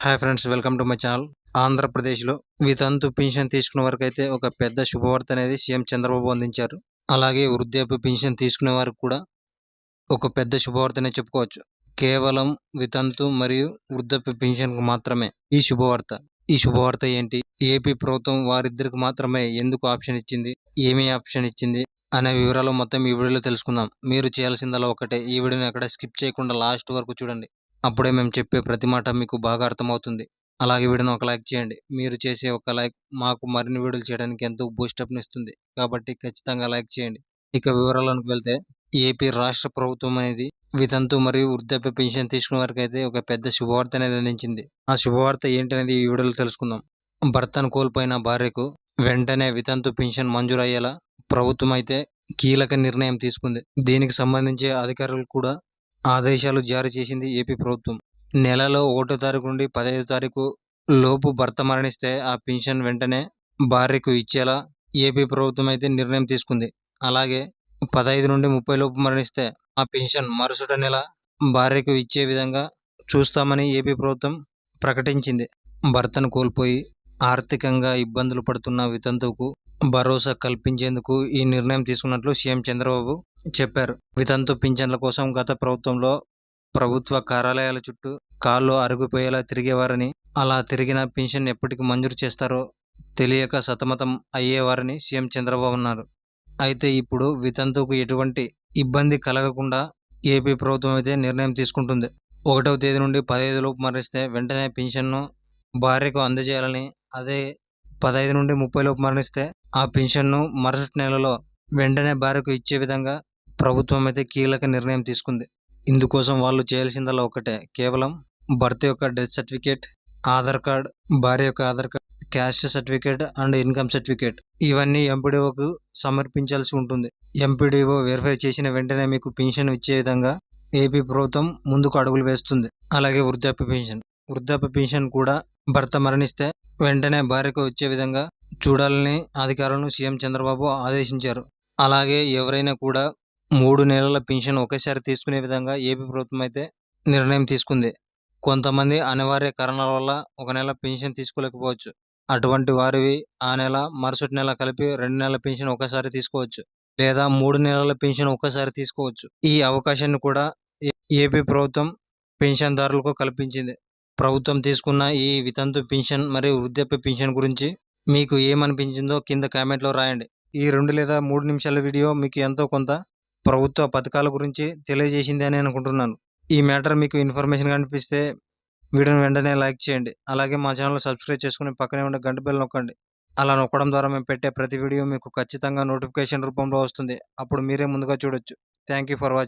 Hi friends welcome to my channel. ఆంధ్రప్రదేశ్లో వితంతు pension తీసుకునే వరకు అయితే ఒక పెద్ద శుభవార్త అనేది సీఎం చంద్రబాబు అందించారు. అలాగే వృద్ధాప్య పెన్షన్ తీసుకునే వారికి కూడా ఒక పెద్ద శుభవార్తనే చెప్పుకోవచ్చు. కేవలం వితంతు మరియు వృద్ధాప్య పెన్షన్కు మాత్రమే ఈ శుభవార్త. ఈ శుభవార్త ఏంటి? ఏపీ ప్రభుత్వం వారిద్దరికి మాత్రమే ఎందుకు ఆప్షన్ ఇచ్చింది? ఏమి ఆప్షన్ ఇచ్చింది? అనే వివరాలు మొత్తం ఈ వీడియోలో తెలుసుకుందాం. మీరు చేయాల్సిందల్లా ఒకటే. ఈ వీడియోని అక్కడ స్కిప్ చేయకుండా లాస్ట్ వరకు చూడండి. అప్పుడే మేము చెప్పే ప్రతి మాట మీకు బాగా అర్థమవుతుంది. అలాగే వీడియోని ఒక లైక్ చేయండి. మీరు చేసే ఒక లైక్ మాకు మరిన్ని వీడియోలు చేయడానికి ఎంతో బూస్టప్ని ఇస్తుంది. కాబట్టి ఖచ్చితంగా లైక్ చేయండి. ఇక వివరాలకు వెళ్తే ఏపీ రాష్ట్ర ప్రభుత్వం అనేది వితంతు మరియు వృద్ధాప్య పెన్షన్ తీసుకున్న వారికి అయితే ఒక పెద్ద శుభవార్త అనేది అందించింది. ఆ శుభవార్త ఏంటనేది ఈ వీడియోలో తెలుసుకుందాం. భర్తను కోల్పోయిన భార్యకు వెంటనే వితంతు పెన్షన్ మంజూరు అయ్యేలా ప్రభుత్వం అయితే కీలక నిర్ణయం తీసుకుంది. దీనికి సంబంధించి అధికారులు కూడా ఆదేశాలు జారీ చేసింది ఏపీ ప్రభుత్వం. నెలలో ఒకటో తారీఖు నుండి పదహైదు తారీఖు లోపు భర్త మరణిస్తే ఆ పెన్షన్ వెంటనే భార్యకు ఇచ్చేలా ఏపీ ప్రభుత్వం అయితే నిర్ణయం తీసుకుంది. అలాగే పదహైదు నుండి ముప్పై లోపు మరణిస్తే ఆ పెన్షన్ మరుసటి నెల భార్యకు ఇచ్చే విధంగా చూస్తామని ఏపీ ప్రభుత్వం ప్రకటించింది. భర్తను కోల్పోయి ఆర్థికంగా ఇబ్బందులు పడుతున్న వితంతువుకు భరోసా కల్పించేందుకు ఈ నిర్ణయం తీసుకున్నట్లు సీఎం చంద్రబాబు చెప్పారు. వితంతు పింఛన్ల కోసం గత ప్రభుత్వంలో ప్రభుత్వ కార్యాలయాల చుట్టూ కాళ్ళు అరుగుపోయేలా తిరిగేవారని అలా తిరిగిన పెన్షన్ ఎప్పటికి మంజూరు చేస్తారో తెలియక సతమతం అయ్యేవారని సీఎం చంద్రబాబు అన్నారు. అయితే ఇప్పుడు వితంతుకు ఎటువంటి ఇబ్బంది కలగకుండా ఏపీ ప్రభుత్వం అయితే నిర్ణయం తీసుకుంటుంది. ఒకటవ తేదీ నుండి పదహైదు లోపు మరణిస్తే వెంటనే పెన్షన్ను భార్యకు అందజేయాలని అదే పదహైదు నుండి ముప్పై లోపు మరణిస్తే ఆ పెన్షన్ను మరుసటి నెలలో వెంటనే భార్యకు ఇచ్చే విధంగా ప్రభుత్వం అయితే కీలక నిర్ణయం తీసుకుంది. ఇందుకోసం వాళ్ళు చేయాల్సిందల్లా ఒకటే కేవలం భర్త యొక్క డెత్ సర్టిఫికేట్ ఆధార్ కార్డ్ భార్య యొక్క Aadhaar card caste certificate and income certificate. ఇవన్నీ ఎంపీడీఓకు సమర్పించాల్సి ఉంటుంది. ఎంపీడీఓ వెరిఫై చేసిన వెంటనే మీకు పెన్షన్ ఇచ్చే విధంగా ఏపీ ప్రభుత్వం ముందుకు అడుగులు వేస్తుంది. అలాగే వృద్ధాప్య పెన్షన్. వృద్ధాప్య పెన్షన్ కూడా భర్త మరణిస్తే వెంటనే భార్యకు వచ్చే విధంగా చూడాలని అధికారులను సీఎం చంద్రబాబు ఆదేశించారు. అలాగే ఎవరైనా కూడా మూడు నెలల పెన్షన్ ఒకేసారి తీసుకునే విధంగా ఏపీ ప్రభుత్వం అయితే నిర్ణయం తీసుకుంది. కొంతమంది అనివార్య కారణాల వల్ల ఒక నెల పెన్షన్ తీసుకోలేకపోవచ్చు. అటువంటి వారివి ఆ నెల మరుసటి నెల కలిపి రెండు నెలల పెన్షన్ ఒకసారి తీసుకోవచ్చు లేదా మూడు నెలల పెన్షన్ ఒకసారి తీసుకోవచ్చు. ఈ అవకాశాన్ని కూడా ఏపీ ప్రభుత్వం పెన్షన్దారులకు కల్పించింది. ప్రభుత్వం తీసుకున్న ఈ వితంతు పెన్షన్ మరియు వృద్ధాప్య పెన్షన్ గురించి మీకు ఏమనిపించిందో కింద కామెంట్లో రాయండి. ఈ రెండు లేదా మూడు నిమిషాల వీడియో మీకు ఎంతో కొంత ప్రభుత్వ పథకాల గురించి తెలియజేసింది అని అనుకుంటున్నాను. ఈ మ్యాటర్ మీకు ఇన్ఫర్మేషన్ కనిపిస్తే వీడియోని వెంటనే లైక్ చేయండి. అలాగే మా ఛానల్ సబ్స్క్రైబ్ చేసుకుని పక్కనే ఉండే గంట బెల్ నొక్కండి. అలా నొక్కడం ద్వారా మేము పెట్టే ప్రతి వీడియో మీకు ఖచ్చితంగా నోటిఫికేషన్ రూపంలో వస్తుంది. అప్పుడు మీరే ముందుగా చూడొచ్చు. Thank for watching